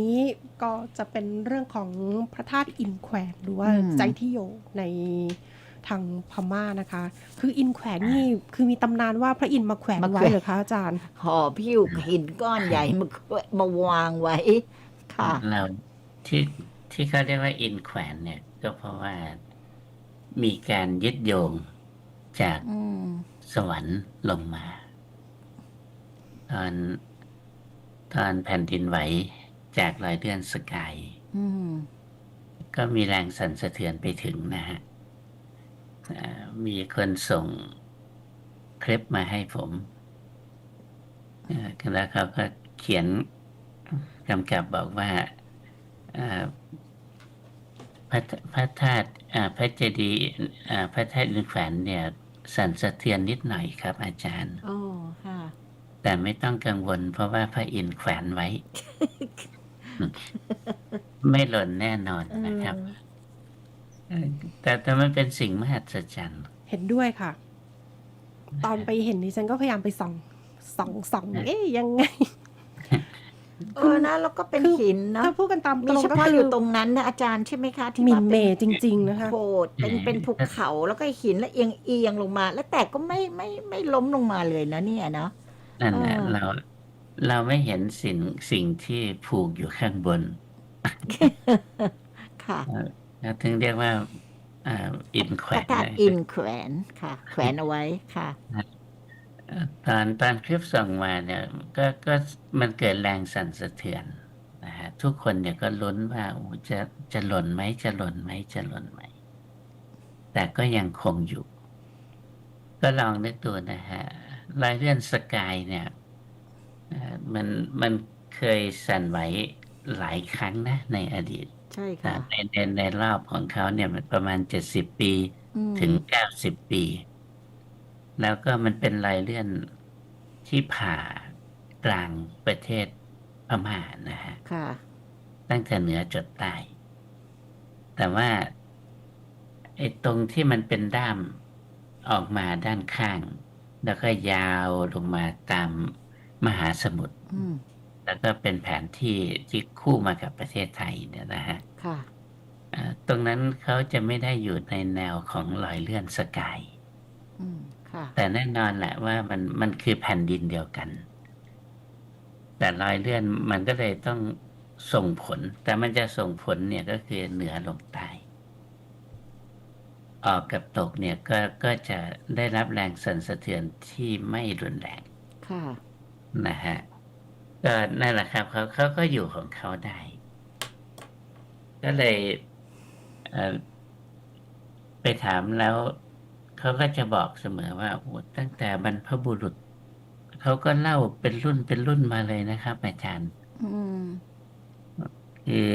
นี้ก็จะเป็นเรื่องของพระธาตุอินแขวนหรือว่าอืมใจที่โยในทางพม่านะคะ คืออินแขวนนี่คือมีตำนานว่าพระอินทร์มาแขวนไว้เหรอคะอาจารย์ห่อพิ้วหินก้อนใหญ่มามาวางไว้ค่ะเราที่ที่เขาเรียกว่าอินแขวนเนี่ย ก็เพราะว่ามีการยึดโยงจากอืมสวรรค์ลงมา ตอนตอนแผ่นดินไหว จากรอยเลื่อนสกายอืมก็มีแรงสั่นสะเทือนไปถึงนะฮะอ่ามีคนส่งคลิปมาให้ผมเอ่อแล้วเขาก็เขียนกำกับบอกว่าอ่าพระพระธาตุอ่าพระเจดีย์อ่าพระธาตุอินแขวนเนี่ย สั่นสะเทือนนิดหน่อยครับ อาจารย์อ๋อค่ะ แต่ไม่ต้องกังวลเพราะว่าพระอินทร์แขวนไว้ ไม่หล่นแน่นอนนะครับเอ่อแต่แต่มันเป็นสิ่งมหัศจรรย์ เห็นด้วยค่ะ ตอนไปเห็นดิฉันก็พยายามไปส่องส่องส่องเอ๊ยยังไงเออนะแล้วก็เป็นคือหินเนาะถ้าพูดกันตามตมีรงเฉก็พาะคืออยู่ตรงนั้นนะอาจารย์ใช่ไหมคะ ที่มิว่านเมเป็นจริง ๆ นะคะโขดเป็นเป็นภูเขาแล้วก็หินแล้วเอียงเอียงลงมา แล้วแต่ก็ไม่ไม่ไม่ล้มลงมาเลยนะเนี่ยเนาะนั่นแหละอ่าเรา เราไม่เห็นสิ่งสิ่งที่ผูกอยู่ข้างบน ค่ะแล้วถึงเรียกว่าอ่าอินแขพวระนธาตุอินแขวนค่ะ แขวนเอาไว้ค่ะเอ่อตอนตอนคลิปส่งมาเนี่ย ก็ก็มันเกิดแรงสั่นสะเทือนนะฮะทุกคนเนี่ยก็ลุ้นว่าโอ้จะจะหล่นไหมจะหล่นไหมจะหล่นไหม แต่ก็ยังคงอยู่ ก็ลองนึกดูนะฮะรายเลื่อนสกายเนี่ยเอ่อ มันมันเคยสั่นไหวหลายครั้งนะ ในอดีตใช่แต่ค่ะในในในรอบของเขาเนี่ยมันประมาณเจ็ดสิบปีอืมถึงเก้าสิบปี แล้วก็มันเป็นรายเลื่อนที่ผ่ากลางประเทศพม่านะฮะค่ะตั้งแต่เหนือจดใต้ แต่ว่าไอ้ตรงที่มันเป็นด้ามออกมาด้านข้าง แล้วก็ยาวลงมาตาม มหาสมุทรอืมแล้วก็เป็นแผนที่ที่คู่มากับประเทศไทยเนี่ยนะฮะค่ะอ่าตรงนั้นเขาจะไม่ได้อยู่ในแนวของรอยเลื่อนสกายอืมค่ะแต่แน่นอนแหละว่ามันมันคือแผ่นดินเดียวกัน แต่รอยเลื่อนมันก็เลยต้องส่งผล แต่มันจะส่งผลเนี่ยก็คือเหนือลงใต้ออกกับตกเนี่ยก็ก็จะได้รับแรงสั่นสะเทือนที่ไม่รุนแรง ค่ะ นะฮะก็นั่นแหละครับเขาเขาก็อยู่ของเขาได้ ก็เลยเอ่อไปถามแล้วเขาก็จะบอกเสมอว่าโอ้ตั้งแต่บรรพบุรุษเขาก็เล่าเป็นรุ่นเป็นรุ่นมาเลยนะครับ อาจารย์อืมคือ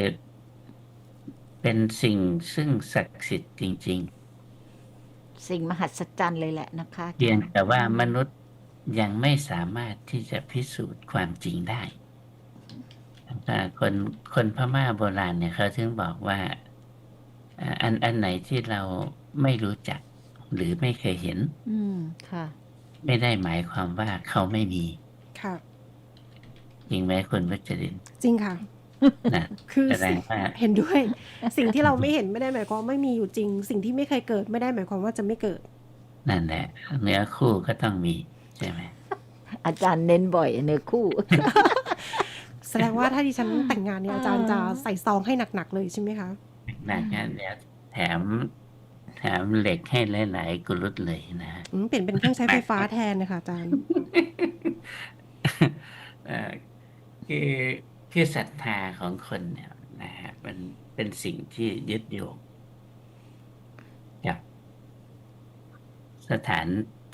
เป็นสิ่งซึ่งศักดิ์สิทธิ์จริงสิ่งมหัศจรรย์เลยแหละนะคะๆเพียงแต่ว่ามนุษย์ ยังไม่สามารถที่จะพิสูจน์ความจริงได้แต่คนคนพม่าโบราณเนี่ยเขาถึงบอกว่าอ่า อันอันไหนที่เราไม่รู้จัก หรือไม่เคยเห็น อืมค่ะ ไม่ได้หมายความว่าเขาไม่มี ค่ะ จริงไหมคุณวัชรินทร์จริงค่ะนะคือแสดสิ่งงว่าเห็นด้วย สิ่งที่เราไม่เห็นไม่ได้หมายความว่าไม่มีอยู่จริง สิ่งที่ไม่เคยเกิดไม่ได้หมายความว่าจะไม่เกิด นั่นแหละเนื้อคู่ก็ต้องมี ใช่ไหมอาจารย์เน้นบ่อยเนื้อคู่ แสดงว่าถ้าดิฉันแต่งงานเนี่ยอาจารย์จะใส่ซองให้หนักๆเลยใช่ไหมคะหนักงานเดี๋ยวแถมแถมเหล็กให้หลายๆกุลุตเลยนะฮะอืมเปลี่ยนเป็นเครื่องใช้ไฟฟ้าแทนนะคะอาจารย์เอ่อคือคือศรัทธาของคนเนี่ยนะฮะมันเป็นสิ่งที่ยึดโยงกับสถาน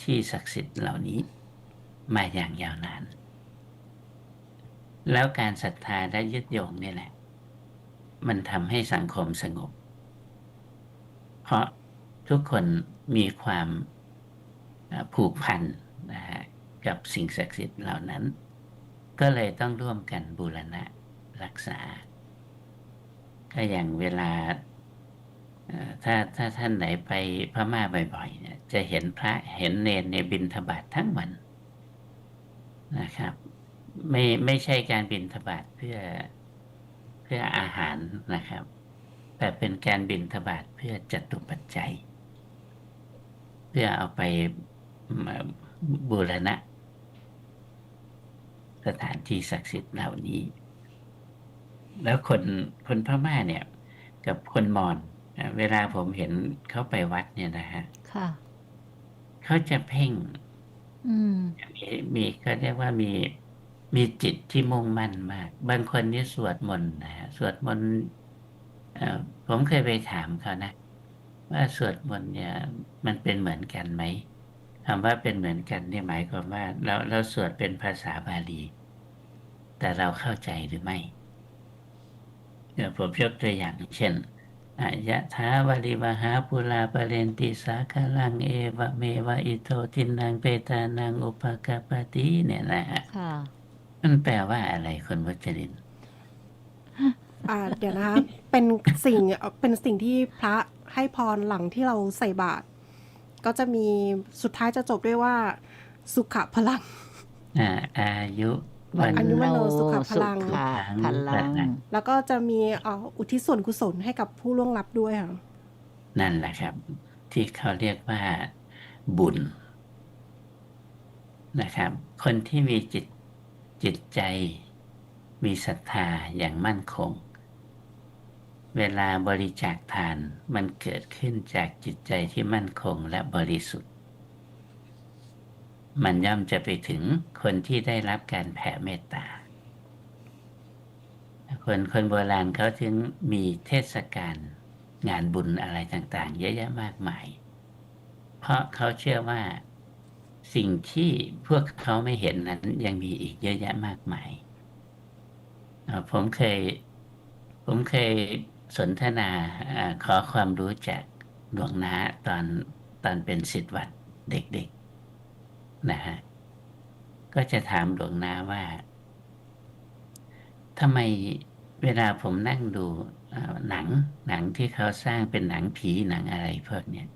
ที่ศักดิ์สิทธิ์เหล่านี้ มาอย่างยาวนาน แล้วการศรัทธาและยึดโยงนี่แหละ มันทำให้สังคมสงบ เพราะทุกคนมีความผูกพันนะฮะกับสิ่งศักดิ์สิทธิ์เหล่านั้น ก็เลยต้องร่วมกันบูรณะรักษา ก็อย่างเวลาถ้าถ้าท่านไหนไปพม่าบ่อยๆเนี่ยจะเห็นพระเห็นเนรในบินทบาททั้งวัน นะครับ ไม่ไม่ใช่การบินทบาทเพื่อพื่ออาหารนะครับ แต่เป็นการบินทบาทเพื่อจตุปัจจัย เพื่อเอาไปมาบูรณะ สถานที่ศักดิ์สิทธิ์เหล่านี้ แล้วคนคนพม่าเนี่ย กับคนมอญอะเวลาผมเห็นเขาไปวัดเนี่ยนะฮะค่ะเขาจะเพ่ง อืม มีมีก็เรียกว่ามีมีจิตที่มุ่งมั่นมาก บางคนนี่สวดมนต์นะฮะสวดมนต์เอ่อผมเคยไปถามเขานะ ว่าสวดมนต์เนี่ย มันเป็นเหมือนกันไหมคำว่าเป็นเหมือนกันเนี่ยหมายความว่า เราเราสวดเป็นภาษาบาลี แต่เราเข้าใจหรือไม่เดี๋ยวผมยกตัวอย่างเช่น ยะทาวริวหาปุราปเรนติสาคาลังเอวะเมวะอิโตทินังเปตานังอุปกปปติเนี่ยนะฮะค่ะมันแปลว่าอะไรคนวัจรินอ่าเดี๋ยวนะคะเป็นสิ่งเป็นสิ่งที่พระให้พรหลังที่เราใส่บาตรก็จะมีสุดท้ายจะจบด้วยว่า สุขะพลังอ่าอายุ วัอันนี้มันโลสุขพลังสุขพลัง แล้วก็จะมีเอ่ออุทิศส่วนกุศลให้กับผู้ล่วงลับด้วยค่ะ นั่นแหละครับ ที่เขาเรียกว่าบุญนะครับ คนที่มีจิตจิตใจ มีศรัทธาอย่างมั่นคง เวลาบริจาคทานมันเกิดขึ้นจากจิตใจที่มั่นคงและบริสุทธิ์ มันย่อมจะไปถึงคนที่ได้รับการแผ่เมตตา คนคนโบราณเขาถึงมีเทศกาลงานบุญอะไรต่างๆ เยอะแยะมากมาย เพราะเขาเชื่อว่าสิ่งที่พวกเขาไม่เห็นนั้นยังมีอีกเยอะแยะมากมาย ผมเคย ผมเคยสนทนาขอความรู้จากหลวงนาตอนตอนเป็นสิทธิ์วัดเด็กๆ นะฮะก็จะถามหลวงนาว่าทำไมเวลาผมนั่งดูหนังหนังที่เขาสร้างเป็นหนังผีหนังอะไรพวกเนี้ย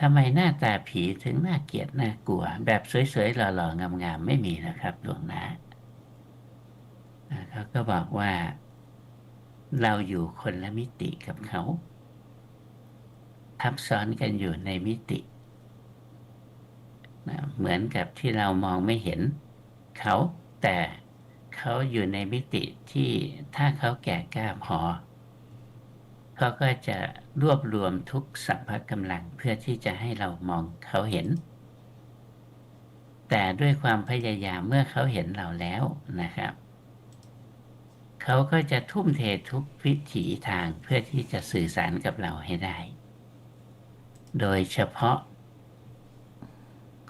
ทำไมหน้าตาผีถึงน่าเกลียดน่ากลัว แบบสวยๆหล่อๆงามๆไม่มีนะครับหลวงนาเขาก็บอกว่า เราอยู่คนละมิติกับเขา ทับซ้อนกันอยู่ในมิติ นะเหมือนกับที่เรามองไม่เห็นเขาแต่เขาอยู่ในมิติที่ถ้าเขาแก่กล้าพอเขาก็จะรวบรวมทุกสัพพะกำลังเพื่อที่จะให้เรามองเขาเห็น แต่ด้วยความพยายามเมื่อเขาเห็นเราแล้วนะครับเขาก็จะทุ่มเททุกวิถีทางเพื่อที่จะสื่อสารกับเราให้ได้ โดยเฉพาะ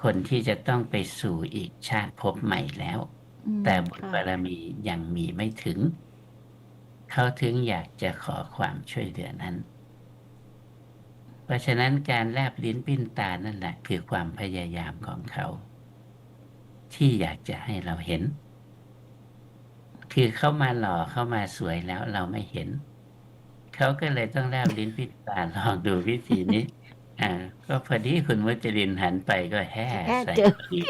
คนที่จะต้องไปสู่อีกชาติภพใหม่แล้วอืมแต่บุญค่ะบารมียังมีไม่ถึง เขาถึงอยากจะขอความช่วยเหลือนั้น เพราะฉะนั้นการแลบลิ้นปิ้นตานั่นแหละคือความพยายามของเขา ที่อยากจะให้เราเห็น คือเข้ามาหล่อเข้ามาสวยแล้วเราไม่เห็น เขาก็เลยต้องแลบลิ้นปิ้นตาลองดูวิธีนี้ อ่า ก็พอดีคุณวัจรินหันไปก็แห่แห่ใส่เจอ พอดี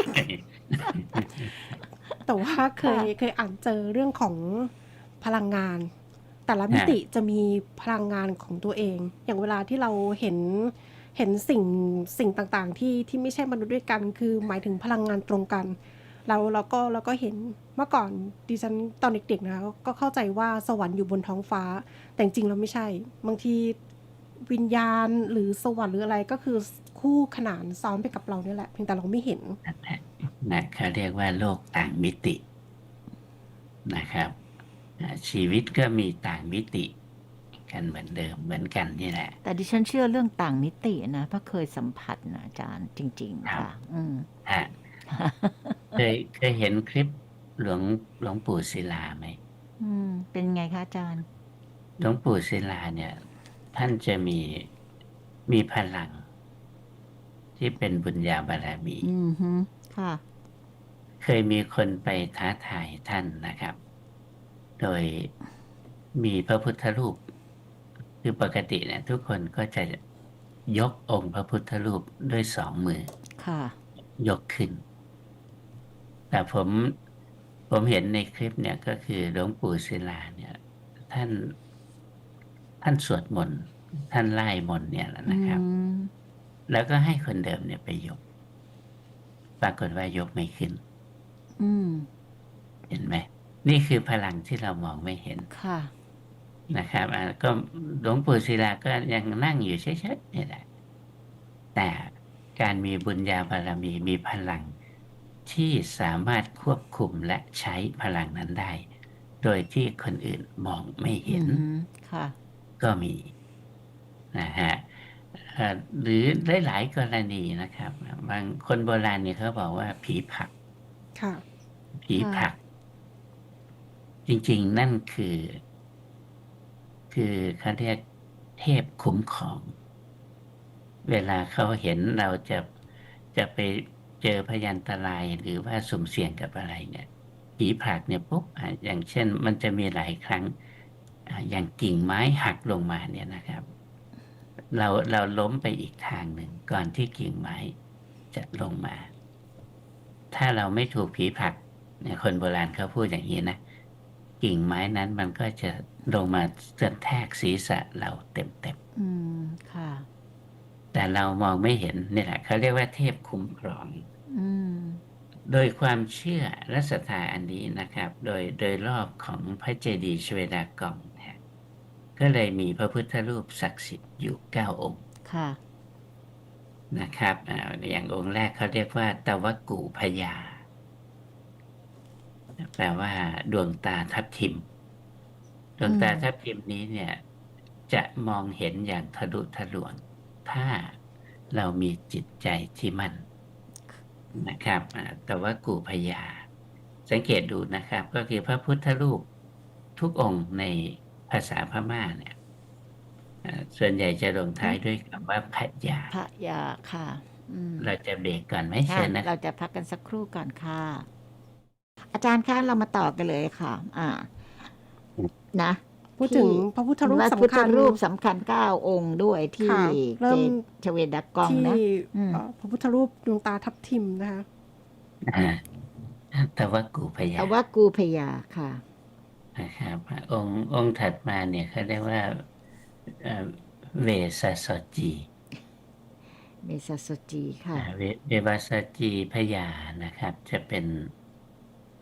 แต่ว่าเคยค่ะเคยอ่านเจอเรื่องของพลังงาน แต่ละมิติจะมีพลังงานของตัวเอง อย่างเวลาที่เราเห็นเห็นสิ่งสิ่งต่างๆ ที่ที่ไม่ใช่มนุษย์ด้วยกัน คือหมายถึงพลังงานตรงกัน เราเราก็เราก็เห็นเมื่อก่อนดิฉันตอนเด็กๆนะก็เข้าใจว่าสวรรค์อยู่บนท้องฟ้า แต่จริงๆแล้วไม่ใช่ บางที วิญญาณหรือสวรรค์หรืออะไรก็คือคู่ขนานซ้อนไปกับเราเนี่ยแหละเพียงแต่เราไม่เห็นนั่นแหละนะเขาเรียกว่าโลกต่างมิตินะครับอ่าชีวิตก็มีต่างมิติ กันเหมือนเดิมเหมือนกันนี่แหละ แต่ดิฉันเชื่อเรื่องต่างมิตินะเพราะเคยสัมผัสนะอาจารย์จริง ๆครัค่ะบอืมฮะเคยเคยเห็นคลิปหลวงหลวงปู่ศิลาไหมอืม เป็นไงคะอาจารย์หลวงปู่ศิลาเนี่ย ท่านจะมีมีพลัง ที่เป็นบุญญาบารมีอืมฮึค่ะเคยมีคนไปท้าทายท่านนะครับ โดยมีพระพุทธรูป คือปกติเนี่ยทุกคนก็จะยกองค์พระพุทธรูปด้วยสองมือ ค่ะ ยกขึ้น แต่ผมผมเห็นในคลิปเนี่ยก็คือหลวงปู่ศิลาเนี่ย ท่าน ท่านสวดมนต์ท่านไล่มนต์เนี่ยแหละนะครับอืมแล้วก็ให้คนเดิมเนี่ยไปยก ปรากฏว่ายกไม่ขึ้นอืมเห็นไหมนี่คือพลังที่เรามองไม่เห็นค่ะนะครับอ่าก็หลวงปู่ศิลาก็ยังนั่งอยู่เฉยๆนี่แหละ แต่การมีบุญญาบารมีมีพลังที่สามารถควบคุมและใช้พลังนั้นได้ โดยที่คนอื่นมองไม่เห็นอืมค่ะ ก็มีนะฮะเอ่อหรือหลายๆกรณีนะครับ บางคนโบราณเนี่ยเขาบอกว่าผีผลักค่ะผีผลัก จริง ๆ นั่นคือ คือเขาเรียกเทพคุ้มครอง เวลาเขาเห็นเราจะจะไปเจอพยันตรายหรือว่าสุ่มเสี่ยงกับอะไรเนี่ยผีผลักเนี่ยปุ๊บอะอย่างเช่น มันจะมีหลายครั้ง อะอย่างกิ่งไม้หักลงมาเนี่ยนะครับ เราเราล้มไปอีกทางหนึ่งก่อนที่กิ่งไม้จะลงมา ถ้าเราไม่ถูกผีผลักเนี่ยคนโบราณเขาพูดอย่างนี้นะกิ่งไม้นั้นมันก็จะลงมาเสนแทกศีรษะเราเต็มอืมค่ะๆแต่เรามองไม่เห็นนี่แหละเขาเรียกว่าเทพคุ้มครอง อืมโดยความเชื่อและศรัทธาอันนี้นะครับ โดยโดยรอบของพระเจดีย์ชเวดากองนะฮะ ก็เลยมีพระพุทธรูปศักดิ์สิทธิ์อยู่เก้าองค์ค่ะนะครับอ่าอย่างองค์แรกเขาเรียกว่าตวกูพยา แปลว่า ดวงตาทับทิม ดวงตาอืมทับทิมนี้เนี่ย จะมองเห็นอย่างทะลุทะลวง ถ้าเรามีจิตใจที่มั่นนะครับอ่าแต่ว่ากูพยา สังเกตดูนะครับ ก็คือพระพุทธรูปทุกองค์ใน ภาษาพม่าเนี่ยอ่าส่วนใหญ่จะลงท้ายด้วยคำว่าพยาพระยาค่ะอืมเราจะเบรกก่อนไหมค่ะเชิญนะเราจะพักกันสักครู่ก่อนค่ะ อาจารย์คะเรามาต่อกันเลยค่ะ อ่า นะพูดถึงพระพุทธรูปพระพุทสำธคัญรูปสำคัญเก้าองค์ด้วยที่ค่ะเริ่มเจชเวดากองที่นะอืมเอ่อพระพุทธรูปดวงตาทับทิมนะคะอ่าแต่ว่ากูพยาแต่ว่ากูพยาค่ะ นะครับองค์องค์ถัดมาเนี่ยเขาเรียกว่าเอ่อเวสสจีเมซาโซจีค่ะอ่าเวเววาสจีพยานะครับ จะเป็น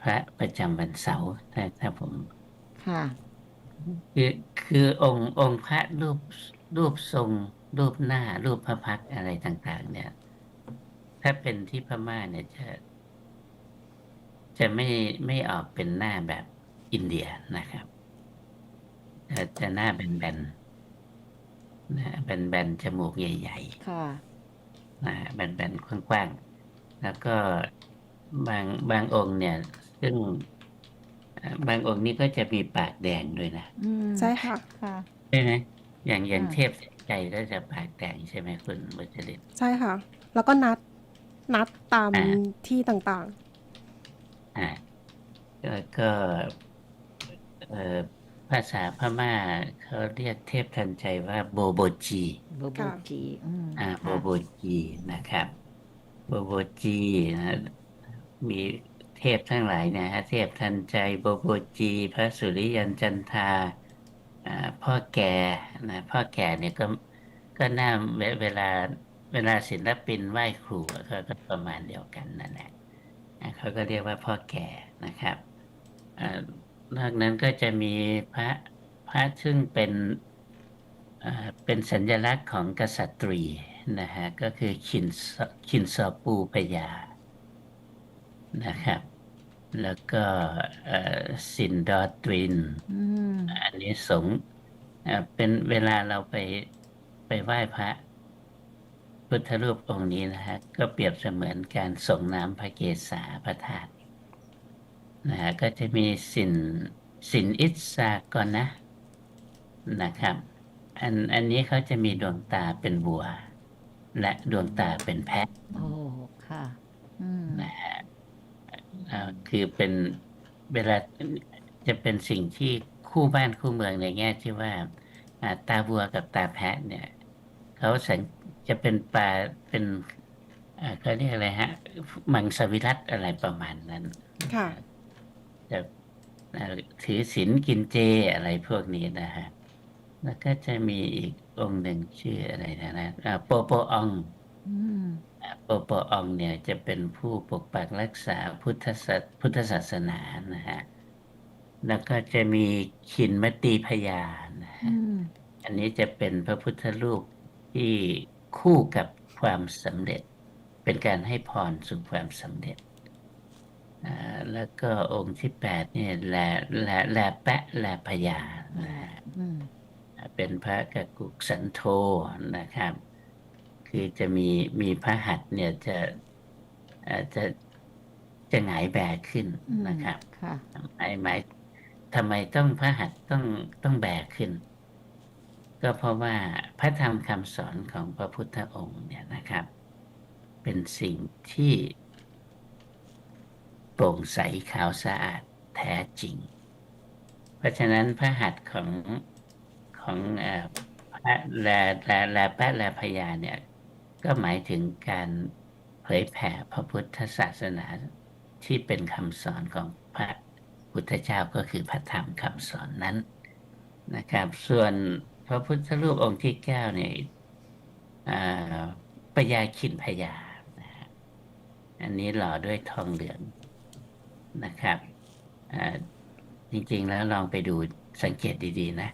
พระประจำวันเสาร์ถ้าถ้าผมค่ะคือคือองค์องค์พระรูปรูปทรงรูปหน้ารูปพระพักตร์อะไรต่าง ๆ เนี่ย ถ้าเป็นที่พม่าเนี่ยจะ จะไม่ไม่ออกเป็นหน้าแบบ อินเดียนะครับจะจะหน้าแบนๆนะแบนๆจมูกใหญ่ค่ะๆนะแบนๆกว้างๆ แล้วก็บางบางองค์เนี่ย ซึ่งเอ่อบางองค์นี่ก็จะมีปากแดงด้วยนะอืมใช่ค่ะค่ะใช่ไหมอย่างอย่างอ่าเทพใจก็จะปากแดงใช่ไหมคุณบุจริตใช่ค่ะ แล้วก็นัดนัดตามอ่าที่ต่างอ่าก็ก็ เอ่อภาษาพม่าเขาเรียกเทพทันใจว่าโบโบจีโบโบจีอืมอ่าโบค่ะโบจีนะครับ โบโบจีนะมีเทพทั้งหลายนะฮะเทพทันใจโบโบจี พระสุริยันจันทราอ่าพ่อแก่นะพ่อแก่เนี่ยก็ก็น่าเวเวลาเวลาศิลปินไหว้ครูอะก็ก็ประมาณเดียวกันนั่นแหละอ่าเขาก็เรียกว่าพ่อแก่นะครับอ่า นอกนั้นก็จะมีพระพระซึ่งเป็นอ่าเป็นสัญลักษณ์ของกษัตรีนะฮะก็คือคินซคินซอปูพยานะครับ แล้วก็เอ่อสินดอตรินอืมอันนี้สงส์อ่าเป็นเวลาเราไปไปไหว้พระพุทธรูปองค์นี้นะฮะก็เปรียบเสมือนการส่งน้ำพระเกศาพระธาตุ นะฮะก็จะมีสินสินอิสากรนะนะครับ อันอันนี้เขาจะมีดวงตาเป็นบัว และดวงตาเป็นแพะโอ้ค่ะอืมนะฮะอ่าคือเป็นเวลาจะเป็นสิ่งที่คู่บ้านคู่เมืองในแง่ที่ว่าอ่าตาบัวกับตาแพะเนี่ยเขาสังจะเป็นปลาเป็นอ่าเขาเรียกอะไรฮะ มังสวิรัตอะไรประมาณนั้น ค่ะ จะอ่าถือศีลกินเจอะไรพวกนี้นะฮะแล้วก็จะมีอีกองค์หนึ่งชื่ออะไรนะนะอ่าโปโปอองอืมอ่าโปโปอองเนี่ยจะเป็นผู้ปกปักรักษาพุทธศาสพุทธศาสนานะฮะแล้วก็จะมีขินมตีพยานะฮะอืมอันนี้จะเป็นพระพุทธรูปที่คู่กับความสำเร็จ เป็นการให้พรสู่ความสำเร็จอ่า แล้วก็องค์ที่แปดเนี่ยแลแลแลแปะแลพยานะฮะอืมเป็นพระกกุกสันโธนะครับ คือจะมีมีพระหัตถ์เนี่ยจะเอ่อจะจะหงายแบกขึ้นอืมนะครับค่ะหมายหมายทำไมต้องพระหัตถ์ต้องต้องแบกขึ้น ก็เพราะว่าพระธรรมคำสอนของพระพุทธองค์เนี่ยนะครับ เป็นสิ่งที่ โปร่งใสขาวสะอาดแท้จริง เพราะฉะนั้นพระหัตถ์ของของอพระแลแลแลแปะแลพยาเนี่ย ก็หมายถึงการเผยแผ่พระพุทธศาสนาที่เป็นคำสอนของพระพุทธเจ้าก็คือพระธรรมคำสอนนั้นนะครับ ส่วนพระพุทธรูปองค์ที่เก้าเนี่ยปยาคินพยานะอันนี้หล่อด้วยทองเหลือง นะครับอ่าจริงๆแล้วลองไปดูสังเกตดีๆ นะ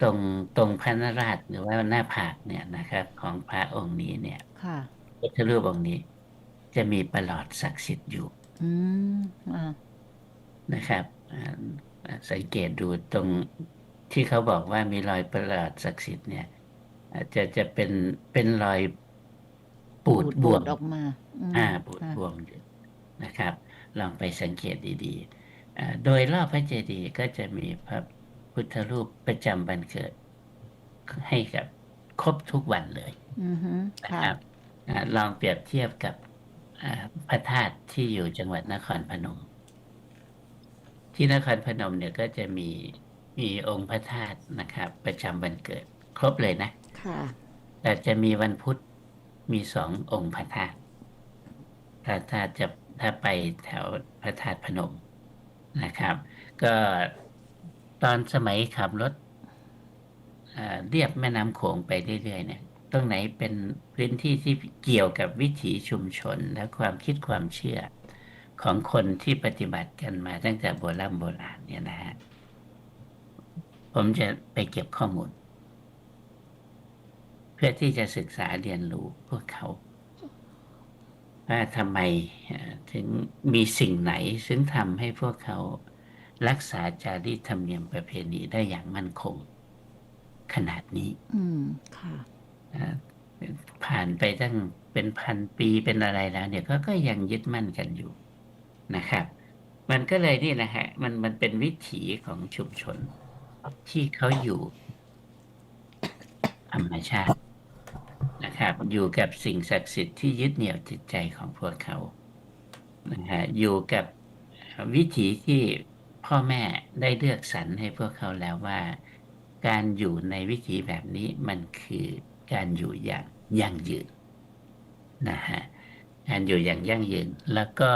ตรงตรงพระนราชหรือว่าหน้าผากเนี่ยนะครับ ของพระองค์นี้เนี่ยค่ะพุทธรูปองค์นี้ จะมีประหลอดศักดิ์สิทธิ์อยู่ อืมอ่านะครับอ่าอ่าสังเกตดูตรงที่เขาบอกว่ามีรอยประหลอดศักดิ์สิทธิ์เนี่ยอาจจะจะเป็นเป็นรอยปูดบวมออกมาอืมอ่าปูดค่ะบวมอยู่นะครับ ลองไปสังเกตดีๆอ่าโดยรอบพระเจดีย์ก็จะมีพระพุทธรูปประจำวันเกิด ให้กับครบทุกวันเลยอือฮึนะค่ะครับอ่าลองเปรียบเทียบกับอ่าพระธาตุที่อยู่จังหวัดนครพนม ที่นครพนมเนี่ยก็จะมีมีองค์พระธาตุนะครับ ประจำวันเกิด ครบเลยนะค่ะแต่จะมีวันพุธมีสององค์พระธาตุถ้าถ้าจะ ถ้าไปแถวพระธาตุพนมนะครับ ก็ตอนสมัยขับรถเรียบแม่น้ำโขงไปเรื่อยๆเนี่ย ตรงไหนเป็นพื้นที่ที่เกี่ยวกับวิถีชุมชนและความคิดความเชื่อของคนที่ปฏิบัติกันมาตั้งแต่โบราณโบราณเนี่ยนะฮะ ผมจะไปเก็บข้อมูล เพื่อที่จะศึกษาเรียนรู้พวกเขาว่าทำไมเถึงมีสิ่งไหนซึ่งทำให้พวกเขารักษาจารีตธรรมเนียมประเพณีได้อย่างมั่นคง ขนาดนี้อืมค่ะอ่าผ่านไปตั้งเป็นพันปีเป็นอะไรแล้ว เนี่ยก็ก็ยังยึดมั่นกันอยู่นะครับ มันก็เลยนี่นะฮะมันมันเป็นวิถีของชุมชน ที่เขาอยู่ธรรมชาตินะครับ อยู่กับสิ่งศักดิ์สิทธิ์ที่ยึดเหนี่ยวจิตใจของพวกเขา นะฮะอยู่กับวิถีที่พ่อแม่ได้เลือกสรรให้พวกเขาแล้วว่า การอยู่ในวิถีแบบนี้มันคือการอยู่อย่างยั่งยืนนะฮะการอยู่อย่างยั่งยืน แล้วก็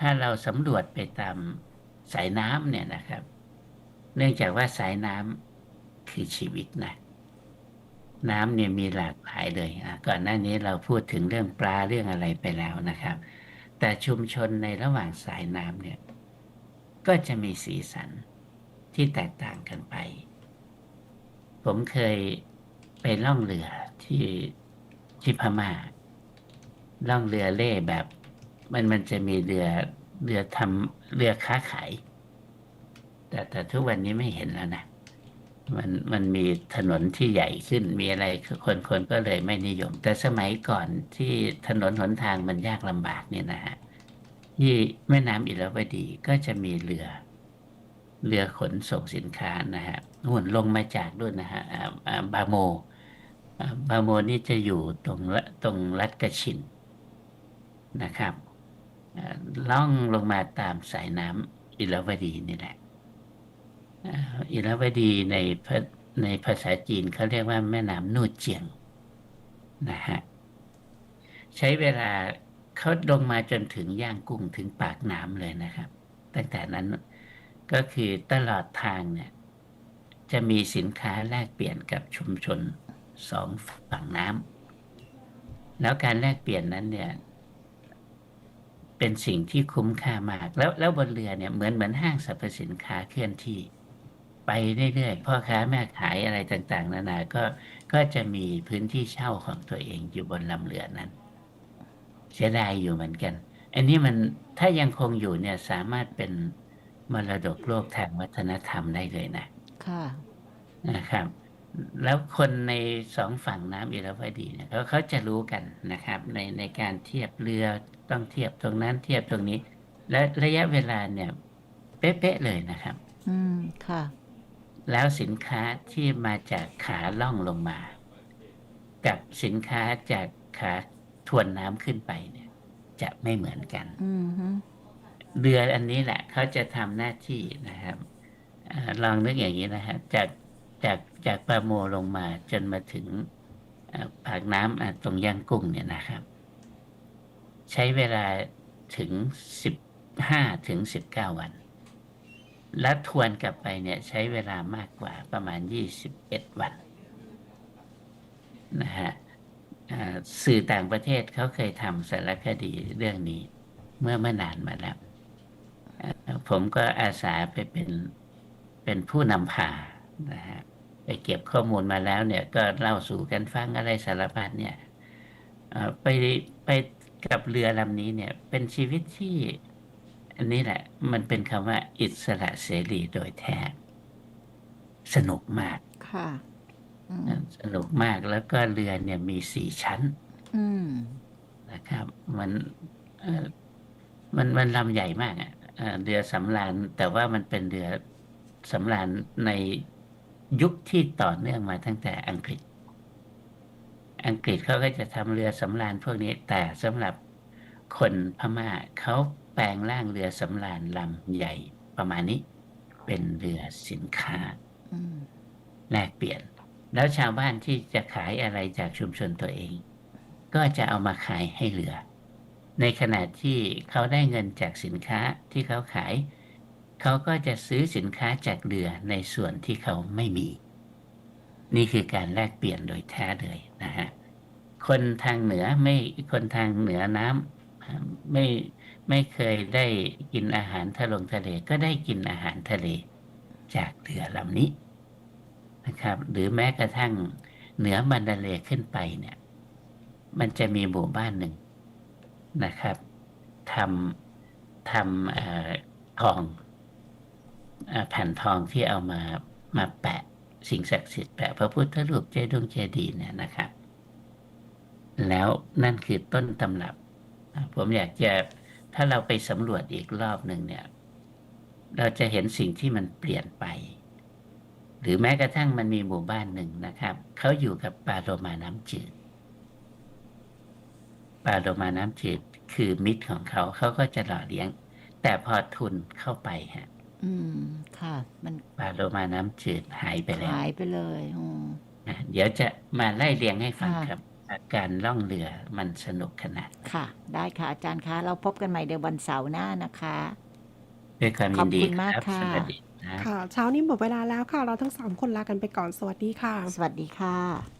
ถ้าเราสำรวจไปตามสายน้ำเนี่ยนะครับ เนื่องจากว่าสายน้ำคือชีวิตนะน้ำเนี่ยมีหลากหลายเลยอะก่อนหน้านี้เราพูดถึงเรื่องปลาเรื่องอะไรไปแล้วนะครับ แต่ชุมชนในระหว่างสายน้ำเนี่ย ก็จะมีสีสันที่แตกต่างกันไป ผมเคยไปล่องเรือที่ที่พม่า ล่องเรือเล่แบบ มันมันจะมีเรือเรือทำเรือค้าขาย แต่แต่ทุกวันนี้ไม่เห็นแล้วนะ มันมันมีถนนที่ใหญ่ขึ้นมีอะไรคนคนก็เลยไม่นิยม แต่สมัยก่อนที่ถนนหนทางมันยากลำบากเนี่ยนะฮะที่แม่น้ำอิระวดีก็จะมีเรือ เรือขนส่งสินค้านะฮะหุ่นลงมาจากด้วยนะฮะบาโม่บาโมนี่จะอยู่ตรงละตรงรัฐกระชินนะครับล่องลงมาตามสายน้ำอิระวดีนี่แหละ อิระวดีในในภาษาจีนเขาเรียกว่าแม่น้ำนูเจียงนะฮะใช้เวลาเขาลงมาจนถึงย่างกุ้งถึงปากน้ำเลยนะครับ ตั้งแต่นั้นก็คือตลอดทางเนี่ย จะมีสินค้าแลกเปลี่ยนกับชุมชนสองฝั่งน้ำแล้วการแลกเปลี่ยนนั้นเนี่ย เป็นสิ่งที่คุ้มค่ามาก แล้วแล้วบนเรือเนี่ยเหมือนเหมือนห้างสรรพสินค้าเคลื่อนที่ ไปเรื่อยๆพ่อค้าแม่ขายอะไรต่าง ๆ นานาก็ก็จะมีพื้นที่เช่าของตัวเองอยู่บนลำเรือนั้นเสียดายอยู่เหมือนกัน อันนี้มันถ้ายังคงอยู่เนี่ยสามารถเป็นมรดกโลกทางวัฒนธรรมได้เลยนะ ค่ะ นะครับ แล้วคนในสองฝั่งน้ำอิระวดีเนี่ยเขาเขาจะรู้กันนะครับ ในในการเทียบเรือต้องเทียบตรงนั้นเทียบตรงนี้ และระยะเวลาเนี่ย เป๊ะๆเลยนะครับ อืม ค่ะ แล้วสินค้าที่มาจากขาล่องลงมา กับสินค้าจากขาทวนน้ำขึ้นไปเนี่ย จะไม่เหมือนกันอืมฮึเรืออันนี้แหละเขาจะทำหน้าที่นะครับอาลองนึกอย่างนี้นะฮะจากจากจากปลาโมลงมาจนมาถึงอ่าปากน้ำอ่าตรงย่างกุ้งเนี่ยนะครับ ใช้เวลาถึงสิบห้าถึงสิบเก้าวัน และทวนกลับไปเนี่ยใช้เวลามากกว่าประมาณยี่สิบเอ็ดวันนะฮะสื่อต่างประเทศเขาเคยทำสารคดีเรื่องนี้ เมื่อเมื่อนานมาแล้ว ผมก็อาสาไปเป็นเป็นผู้นำพานะฮะไปเก็บข้อมูลมาแล้วเนี่ยก็เล่าสู่กันฟังอะไรสารพัดเนี่ยไปไปกับเรือลำนี้เนี่ยเป็นชีวิตที่ อันนี้แหละ มันเป็นคำว่า อิสระเสรีโดยแท้สนุกมาก ค่ะอืมนะสนุกมากแล้วก็เรือเนี่ยมีสี่ชั้นอืมนะครับ มันเอ่อมันมันลำใหญ่มากอะเอ่อเรือสำราญแต่ว่ามันเป็นเรือสำราญในยุคที่ต่อเนื่องมาตั้งแต่อังกฤษ อังกฤษเขาก็จะทำเรือสำราญพวกนี้ แต่สำหรับคนพม่าเขา แปลงร่างเรือสำราญลำใหญ่ประมาณนี้ เป็นเรือสินค้าอืมแลกเปลี่ยน แล้วชาวบ้านที่จะขายอะไรจากชุมชนตัวเอง ก็จะเอามาขายให้เรือ ในขณะที่เขาได้เงินจากสินค้าที่เขาขาย เขาก็จะซื้อสินค้าจากเรือในส่วนที่เขาไม่มี นี่คือการแลกเปลี่ยนโดยแท้เลยนะฮะคนทางเหนือไม่คนทางเหนือน้ำไม่ ไม่เคยได้กินอาหารทะลงทะเลก็ได้กินอาหารทะเล จากเรือลำนี้นะครับ หรือแม้กระทั่งเหนือมันดาเลขึ้นไปเนี่ย มันจะมีหมู่บ้านหนึ่งนะครับทำทำอทองอแผ่นทองที่เอามามาแปะสิ่งศักดิ์สิทธิ์แปะพระพุทธรูปเจดงเจดีเนี่ยนะครับ แล้วนั่นคือต้นตำรับ ผมอยากจะ ถ้าเราไปสำรวจอีกรอบหนึ่งเนี่ย เราจะเห็นสิ่งที่มันเปลี่ยนไป หรือแม้กระทั่งมันมีหมู่บ้านหนึ่งนะครับ เขาอยู่กับปลาโลมาน้ำจืดปลาโลมาน้ำจืดคือมิตรของเขาเขาก็จะหล่อเลี้ยง แต่พอทุนเข้าไปฮะอืมค่ะ มันปลาโลมาน้ำจืดหายไปแล้วหายไปเลยอืมอะเดี๋ยวจะมาไล่เรียงให้ฟังค่ะครับว่า การล่องเรือมันสนุกขนาดไหนค่ะ ได้ค่ะอาจารย์คะ เราพบกันใหม่เดี๋ยววันเสาร์หน้านะคะ ด้วยความยินดีขอบคุณมากครับค่ะ สวัสดีครับ ค่ะ เช้านี้หมดเวลาแล้วค่ะ เราทั้งสามคนลากันไปก่อน สวัสดีค่ะ สวัสดีค่ะ